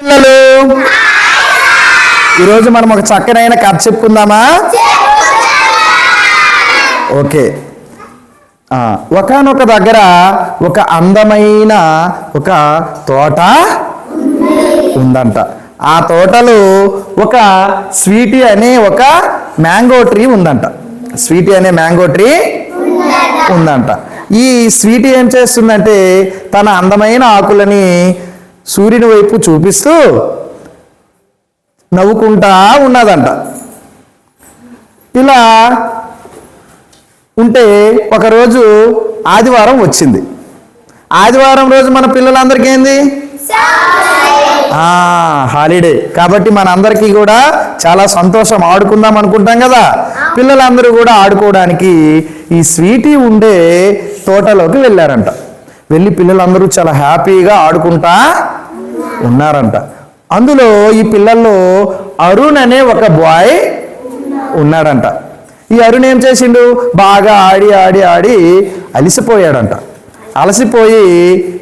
పిల్లలు. ఈరోజు మనం ఒక చక్కనైన కథ చెప్పుకుందామా? ఓకే. ఒకనొక దగ్గర ఒక అందమైన ఒక తోట ఉందంట. ఆ తోటలో ఒక స్వీటీ అనే ఒక మ్యాంగో ట్రీ ఉందంట. స్వీటీ అనే మ్యాంగో ట్రీ ఉందంట. ఈ స్వీటీ ఏం చేస్తుందంటే తన అందమైన ఆకులని సూర్యుని వైపు చూపిస్తూ నవ్వుకుంటా ఉన్నదంట. ఇలా ఉంటే ఒకరోజు ఆదివారం వచ్చింది. ఆదివారం రోజు మన పిల్లలందరికీ ఏంది? హాలిడే కాబట్టి మనందరికీ కూడా చాలా సంతోషం. ఆడుకుందాం అనుకుంటాం కదా? పిల్లలందరూ కూడా ఆడుకోవడానికి ఈ స్వీటీ ఉండే తోటలోకి వెళ్ళారంట. వెళ్ళి పిల్లలందరూ చాలా హ్యాపీగా ఆడుకుంటా ఉన్నారంట. అందులో ఈ పిల్లల్లో అరుణ్ అనే ఒక బాయ్ ఉన్నాడంట. ఈ అరుణ్ ఏం చేసిండు? బాగా ఆడి ఆడి ఆడి అలసిపోయాడంట. అలసిపోయి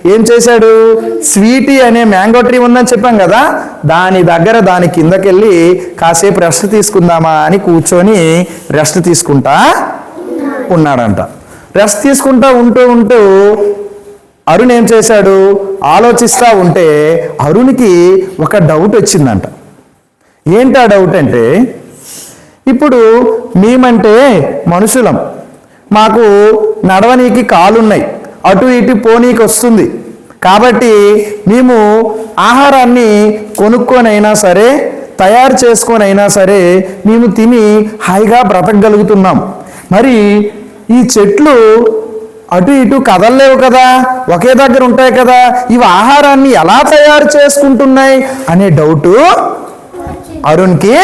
ఏం చేశాడు? స్వీటీ అనే మ్యాంగో ట్రీ ఉందని చెప్పాం కదా దాని దగ్గర దాని కిందకెళ్ళి కాసేపు రెస్ట్ తీసుకుందామా అని కూర్చొని రెస్ట్ తీసుకుంటా ఉన్నాడంట. రెస్ట్ తీసుకుంటా ఉంటూ ఉంటూ అరుణ్ ఏం చేశాడు? ఆలోచిస్తూ ఉంటే అరుణ్కి ఒక డౌట్ వచ్చిందంట. ఏంటి ఆ డౌట్ అంటే ఇప్పుడు మేమంటే మనుషులం. మాకు నడవనీకి కాలున్నాయి. అటు ఇటు పోనీకి వస్తుంది. కాబట్టి మేము ఆహారాన్ని కొనుక్కొనైనా సరే తయారు చేసుకొనైనా సరే మేము తిని హాయిగా బ్రతకగలుగుతున్నాం. మరి ఈ చెట్లు అటు ఇటు కదలలేవు కదా ఒకే దగ్గర ఉంటాయి కదా ఇవి ఆహారాన్ని ఎలా తయారు చేసుకుంటున్నాయి అనే డౌటు అరుణ్కి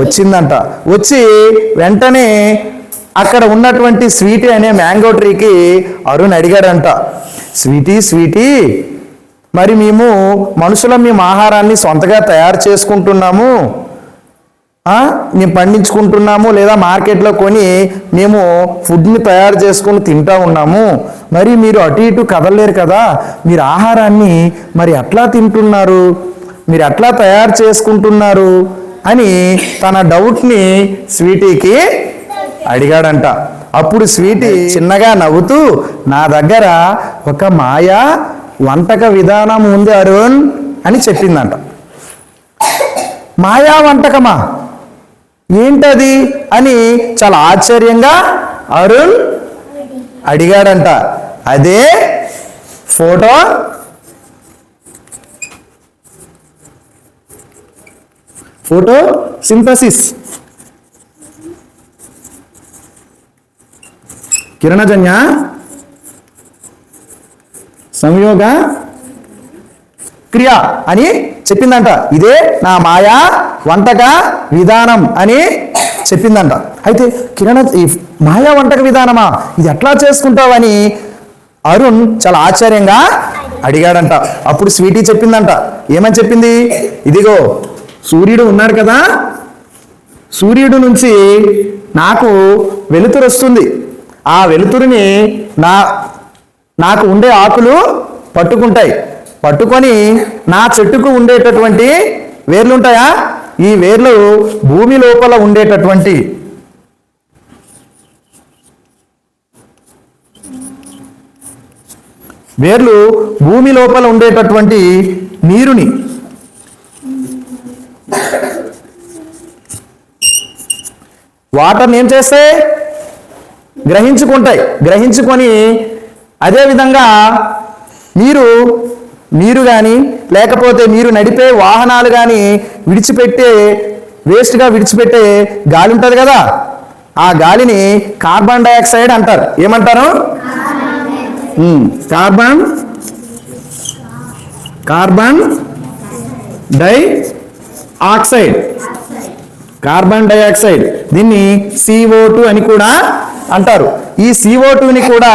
వచ్చిందంట. వచ్చి వెంటనే అక్కడ ఉన్నటువంటి స్వీటీ అనే మ్యాంగో ట్రీకి అరుణ్ అడిగాడంట. స్వీటీ స్వీటీ మరి మేము మనుషులం మేము ఆహారాన్ని సొంతగా తయారు చేసుకుంటున్నాము. మేము పండించుకుంటున్నాము లేదా మార్కెట్లో కొని మేము ఫుడ్ని తయారు చేసుకొని తింటా ఉన్నాము. మరి మీరు అటు ఇటు కదలలేరు కదా. మీరు ఆహారాన్ని మరి ఎట్లా తింటున్నారు. మీరు ఎట్లా తయారు చేసుకుంటున్నారు అని తన డౌట్ని స్వీటీకి అడిగాడంట. అప్పుడు స్వీటీ చిన్నగా నవ్వుతూ నా దగ్గర ఒక మాయా వంటక విధానం ఉంది అరుణ్ అని చెప్పిందంట. మాయా వంటకమా? ఏంటది అని చాలా ఆశ్చర్యంగా అరుణ్ అడిగాడంట. అదే ఫోటో. Photo synthesis. కిరణజన్య. సంయోగ. క్రియ అని చెప్పిందంట. ఇదే నా మాయా వంటక విధానం అని చెప్పిందంట. అయితే కిరణ ఈ మాయా వంటక విధానమా? ఇది ఎట్లా చేసుకుంటావని అరుణ్ చాలా ఆశ్చర్యంగా అడిగాడంట. అప్పుడు స్వీటీ చెప్పిందంట. ఏమని చెప్పింది? ఇదిగో సూర్యుడు ఉన్నాడు కదా? సూర్యుడు నుంచి నాకు వెలుతురు వస్తుంది. ఆ వెలుతురుని నా నాకు ఉండే ఆకులు పట్టుకుంటాయి. పట్టుకొని నా చెట్టుకు ఉండేటటువంటి వేర్లు ఉంటాయా ఈ వేర్లు భూమి లోపల ఉండేటటువంటి. వేర్లు భూమి లోపల ఉండేటటువంటి నీరుని. వాటర్ని ఏం చేస్తే? గ్రహించుకుంటాయి. గ్రహించుకొని అదేవిధంగా మీరు మీరు కానీ లేకపోతే మీరు నడిపే వాహనాలు కానీ విడిచిపెట్టే వేస్ట్గా విడిచిపెట్టే గాలి ఉంటుంది కదా? ఆ గాలిని కార్బన్ డైఆక్సైడ్ అంటారు. ఏమంటారు? Carbon carbon dioxide carbon dioxide దీన్ని CO2 అని కూడా అంటారు. ఈ సిఓ టూని కూడా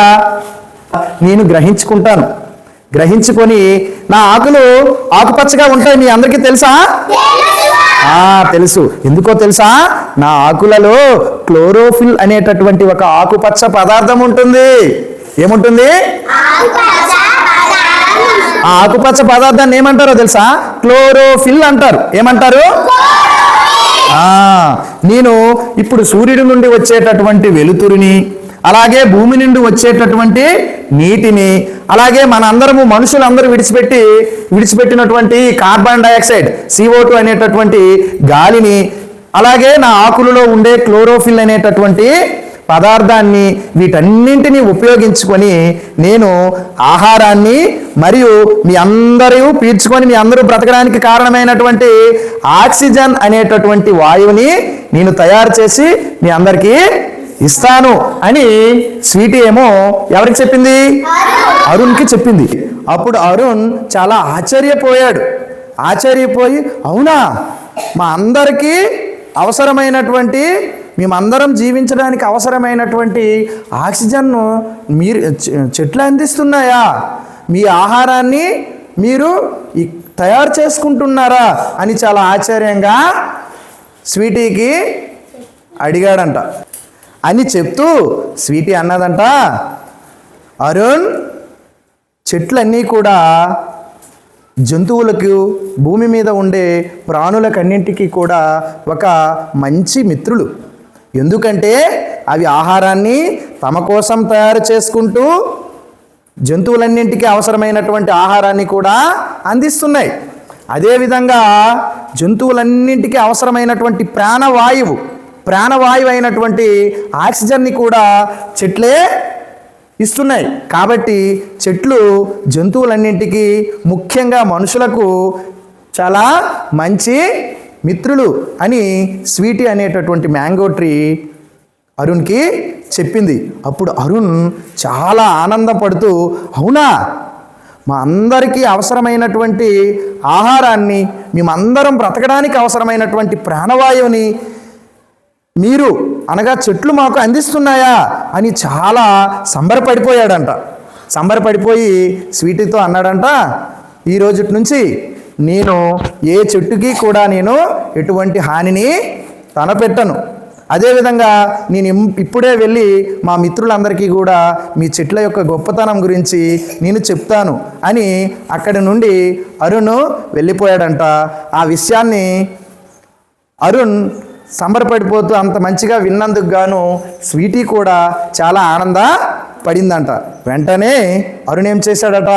నేను గ్రహించుకుంటాను. గ్రహించుకొని నా ఆకులు ఆకుపచ్చగా ఉంటాయి మీ అందరికీ తెలుసా? తెలుసు. ఎందుకో తెలుసా? నా ఆకులలో క్లోరోఫిల్ అనేటటువంటి ఒక ఆకుపచ్చ పదార్థం ఉంటుంది. ఏముంటుంది? ఆ ఆకుపచ్చ పదార్థాన్ని ఏమంటారో తెలుసా? క్లోరోఫిల్ అంటారు. ఏమంటారు? నేను ఇప్పుడు సూర్యుడి నుండి వచ్చేటటువంటి వెలుతురిని అలాగే భూమి నుండి వచ్చేటటువంటి నీటిని అలాగే మనందరము మనుషులందరూ విడిచిపెట్టి విడిచిపెట్టినటువంటి కార్బన్ డైఆక్సైడ్ CO2 అనేటటువంటి గాలిని అలాగే నా ఆకులలో ఉండే క్లోరోఫిల్ అనేటటువంటి పదార్థాన్ని వీటన్నింటినీ ఉపయోగించుకొని నేను ఆహారాన్ని మరియు మీ అందరూ పీల్చుకొని మీ అందరూ బ్రతకడానికి కారణమైనటువంటి ఆక్సిజన్ అనేటటువంటి వాయువుని నేను తయారు చేసి మీ అందరికీ ఇస్తాను అని స్వీటీ ఏమో ఎవరికి చెప్పింది? అరుణ్కి చెప్పింది. అప్పుడు అరుణ్ చాలా ఆశ్చర్యపోయాడు. ఆశ్చర్యపోయి అవునా? మా అందరికీ అవసరమైనటువంటి మేమందరం జీవించడానికి అవసరమైనటువంటి ఆక్సిజన్ను మీరు చె- చెట్లు అందిస్తున్నాయా? మీ ఆహారాన్ని మీరు తయారు చేసుకుంటున్నారా? అని చాలా ఆశ్చర్యంగా స్వీటీకి అడిగాడంట. అని చెప్తూ స్వీటీ అన్నదంట అరుణ్ చెట్లన్నీ కూడా జంతువులకు భూమి మీద ఉండే ప్రాణులకన్నింటికీ కూడా ఒక మంచి మిత్రులు. ఎందుకంటే అవి ఆహారాన్ని తమ కోసం తయారు చేసుకుంటూ జంతువులన్నింటికి అవసరమైనటువంటి ఆహారాన్ని కూడా అందిస్తున్నాయి. అదేవిధంగా జంతువులన్నింటికి అవసరమైనటువంటి ప్రాణవాయువు ప్రాణవాయువు అయినటువంటి ఆక్సిజన్ని కూడా చెట్లే ఇస్తున్నాయి. కాబట్టి చెట్లు జంతువులన్నింటికీ ముఖ్యంగా మనుషులకు చాలా మంచి మిత్రులు అని స్వీటీ అనేటటువంటి మ్యాంగో ట్రీ అరుణ్కి చెప్పింది. అప్పుడు అరుణ్ చాలా ఆనందపడుతూ అవునా? మా అందరికీ అవసరమైనటువంటి ఆహారాన్ని మేమందరం బ్రతకడానికి అవసరమైనటువంటి ప్రాణవాయువుని మీరు అనగా చెట్లు మాకు అందిస్తున్నాయా అని చాలా సంబరపడిపోయాడంట. సంబరపడిపోయి స్వీటీతో అన్నాడంట ఈ రోజు నుంచి నేను ఏ చెట్టుకి కూడా నేను ఎటువంటి హానిని తనపెట్టను అదేవిధంగా నేను ఇప్పుడే వెళ్ళి మా మిత్రులందరికీ కూడా మీ చెట్ల యొక్క గొప్పతనం గురించి నేను చెప్తాను అని అక్కడి నుండి అరుణ్ వెళ్ళిపోయాడంట. ఆ విషయాన్ని అరుణ్ సంబరపడిపోతూ అంత మంచిగా విన్నందుకు గాను స్వీటీ కూడా చాలా ఆనంద పడిందంట. వెంటనే అరుణ్ ఏం చేశాడట?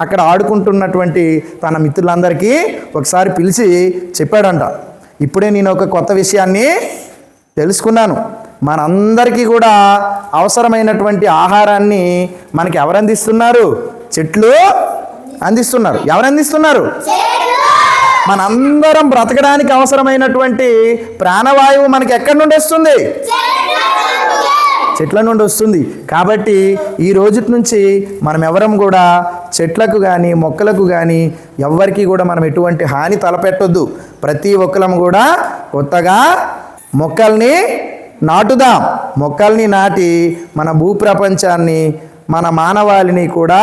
అక్కడ ఆడుకుంటున్నటువంటి తన మిత్రులందరికీ ఒకసారి పిలిచి చెప్పాడంట. ఇప్పుడే నేను ఒక కొత్త విషయాన్ని తెలుసుకున్నాను. మనందరికీ కూడా అవసరమైనటువంటి ఆహారాన్ని మనకి ఎవరు అందిస్తున్నారు? చెట్లు అందిస్తున్నారు. ఎవరు అందిస్తున్నారు? మనందరం బ్రతకడానికి అవసరమైనటువంటి ప్రాణవాయువు మనకి ఎక్కడి నుండి వస్తుంది? చెట్ల నుండి వస్తుంది. కాబట్టి ఈ రోజు నుంచి మనం ఎవరం కూడా చెట్లకు కానీ మొక్కలకు కానీ ఎవరికి కూడా మనం ఎటువంటి హాని తలపెట్టొద్దు. ప్రతి ఒక్కరం కూడా కొత్తగా మొక్కల్ని నాటుదాం. మొక్కల్ని నాటి మన భూప్రపంచాన్ని మన మానవాళిని కూడా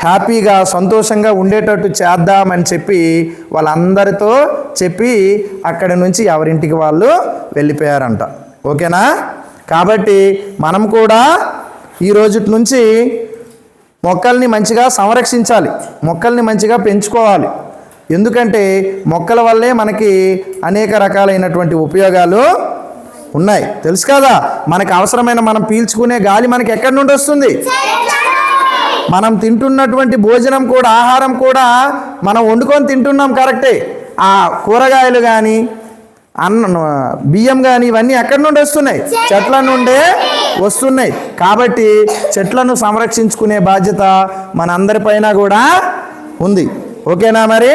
హ్యాపీగా సంతోషంగా ఉండేటట్టు చేద్దామని చెప్పి వాళ్ళందరితో చెప్పి అక్కడి నుంచి ఎవరింటికి వాళ్ళు వెళ్ళిపోయారంట. ఓకేనా? కాబట్టి మనం కూడా ఈ రోజు నుంచి మొక్కల్ని మంచిగా సంరక్షించాలి. మొక్కల్ని మంచిగా పెంచుకోవాలి. ఎందుకంటే మొక్కల వల్లే మనకి అనేక రకాలైనటువంటి ఉపయోగాలు ఉన్నాయి. తెలుసు కదా? మనకు అవసరమైన మనం పీల్చుకునే గాలి మనకి ఎక్కడి నుండి వస్తుంది? మనం తింటున్నటువంటి భోజనం కూడా ఆహారం కూడా మనం వండుకొని తింటున్నాం కరెక్టే. ఆ కూరగాయలు కానీ అన్న బియ్యం కానీ ఇవన్నీ ఎక్కడి నుండి వస్తున్నాయి? చెట్ల నుండే వస్తున్నాయి. కాబట్టి చెట్లను సంరక్షించుకునే బాధ్యత మనందరిపైన కూడా ఉంది. ఓకేనా మరి?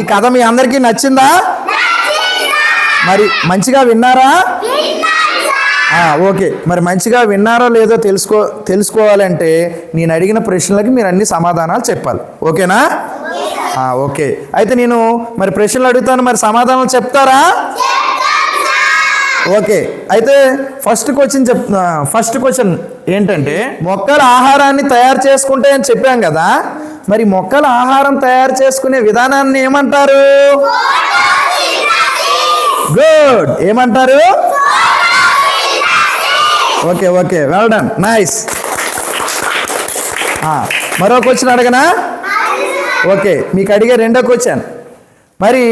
ఈ కథ మీ అందరికీ నచ్చిందా? మరి మంచిగా విన్నారా? ఓకే. మరి మంచిగా విన్నారో లేదో తెలుసుకో తెలుసుకోవాలంటే నేను అడిగిన ప్రశ్నలకి మీరు అన్ని సమాధానాలు చెప్పాలి. ఓకేనా? ఓకే. అయితే నేను మరి ప్రశ్నలు అడుగుతాను మరి సమాధానాలు చెప్తారా? ఓకే. అయితే ఫస్ట్ క్వశ్చన్ చెప్ ఫస్ట్ క్వశ్చన్ ఏంటంటే మొక్కల ఆహారాన్ని తయారు చేసుకుంటే అని చెప్పాం కదా మరి మొక్కల ఆహారం తయారు చేసుకునే విధానాన్ని ఏమంటారు? గుడ్ ఏమంటారు? Okay okay. Well done nice మరో క్వశ్చన్ అడగనా? ఓకే మీకు అడిగే రెండో క్వశ్చన్ మరి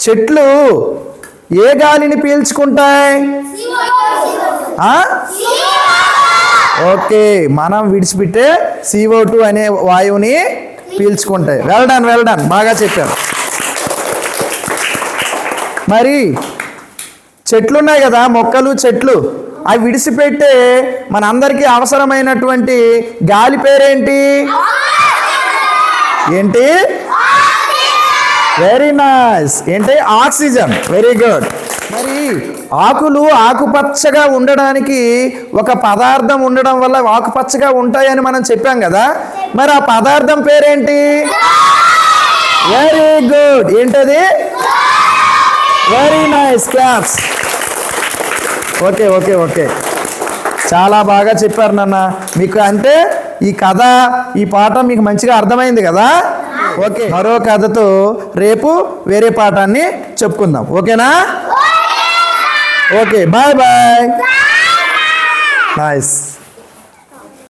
చెట్లు ఏ గాలిని పీల్చుకుంటాయి? ఓకే మనం విడిచిపెట్టే సిఓ టూ అనే వాయువుని పీల్చుకుంటాయి. వెళ్ళడాను వెళ్ళడాను బాగా చెప్పారు మరి చెట్లు ఉన్నాయి కదా మొక్కలు చెట్లు. అవి విడిచిపెట్టే మనందరికీ అవసరమైనటువంటి గాలి పేరేంటి? ఏంటి? వెరీ నైస్ ఏంటి? ఆక్సిజన్. వెరీ గుడ్ మరి ఆకులు ఆకుపచ్చగా ఉండడానికి ఒక పదార్థం ఉండడం వల్ల ఆకుపచ్చగా ఉంటాయని మనం చెప్పాం కదా. మరి ఆ పదార్థం పేరేంటి? వెరీ గుడ్ ఏంటది? Very nice claps okay okay okay. చాలా బాగా చెప్పారు నాన్న. మీకు అంటే ఈ కథ ఈ పాఠం మీకు మంచిగా అర్థమైంది కదా? ఓకే. మరో కథతో రేపు వేరే పాఠాన్ని చెప్పుకుందాం. ఓకేనా? ఓకే. Bye bye. నైస్